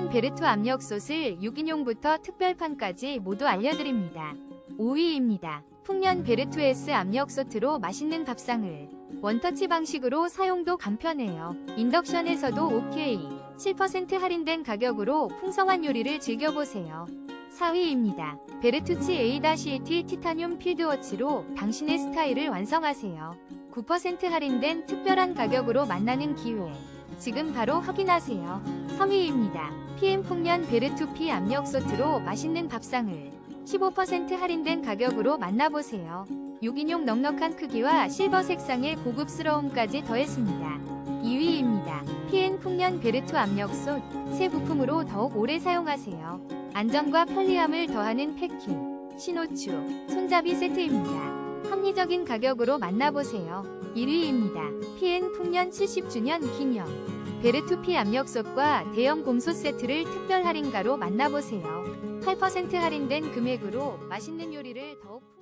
풍년 베르토 압력솥을 유기농부터 특별판까지 모두 알려드립니다. 5위입니다. 풍년 S 압력솥으로 맛있는 밥상을 원터치 방식으로 사용도 간편해요. 인덕션에서도 OK. 7% 할인된 가격으로 풍성한 요리를 즐겨보세요. 4위입니다. 베르투치 A-AT 티타늄 필드워치로 당신의 스타일을 완성하세요. 9% 할인된 특별한 가격으로 만나는 기회. 지금 바로 확인하세요. 3위입니다. PM 풍년 베르투피 압력솥으로 맛있는 밥상을 15% 할인된 가격으로 만나보세요. 유기농 넉넉한 크기와 실버 색상의 고급스러움까지 더했습니다. 2위입니다. PN 풍년 베르투 압력솥 새 부품으로 더욱 오래 사용하세요. 안정과 편리함을 더하는 패킹, 신호추, 손잡이 세트입니다. 합리적인 가격으로 만나보세요. 1위입니다. PN 풍년 70주년 기념 베르투피 압력솥과 대형 곰솥 세트를 특별 할인가로 만나보세요. 8% 할인된 금액으로 맛있는 요리를 더욱 풍-